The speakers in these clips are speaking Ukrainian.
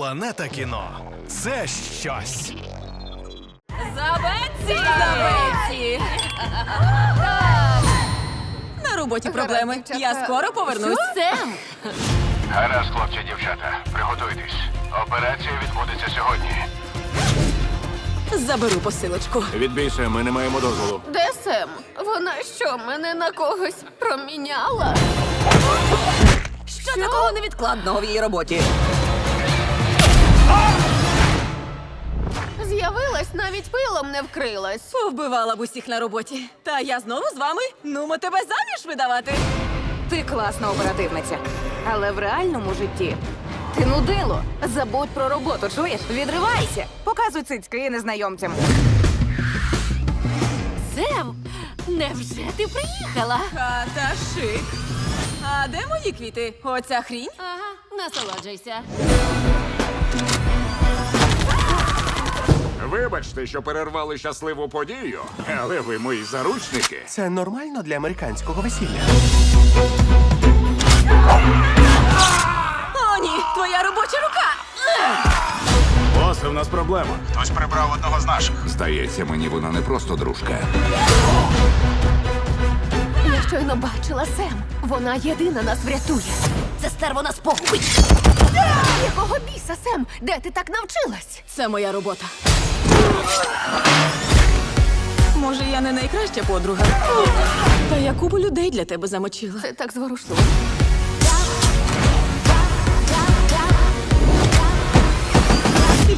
Планета кіно це щось. Забеці! Забеці! На роботі проблеми. Я скоро повернусь. Сем! Гаразд, хлопці, дівчата, приготуйтесь. Операція відбудеться сьогодні. Заберу посилочку. Відбійся, ми не маємо дозволу. Де Сем? Вона що, мене на когось проміняла? Що такого невідкладного в її роботі? З'явилась, навіть пилом не вкрилась. Повбивала б усіх на роботі. Та я знову з вами. Нумо тебе заміж видавати. Ти класна оперативниця. Але в реальному житті ти нудило. Забудь про роботу, чуєш? Відривайся. Показуй цицьки незнайомцям. Сем, невже ти приїхала? Хата шик. А де мої квіти? Оця хрінь? Ага, насолоджуйся. Вибачте, що перервали щасливу подію, але ви мої заручники. Це нормально для американського весілля. О, ні, твоя робоча рука! Босе, в нас проблема. Хтось прибрав одного з наших. Здається, мені вона не просто дружка. Я щойно бачила Сем. Вона єдина нас врятує. Це стерво нас погубить. Якого Сем? Де ти так навчилась? Це моя робота. Може, я не найкраща подруга. Та я купу людей для тебе замочила. Це так зворушливо.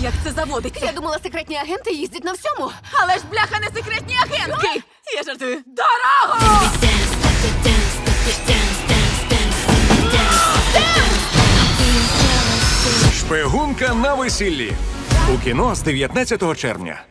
Як це заводиться? Я думала, секретні агенти їздять на всьому. Але ж бляха не секретні агентки! Я жартую. Дорого! Шпигунка на весіллі. У кіно з 19 червня.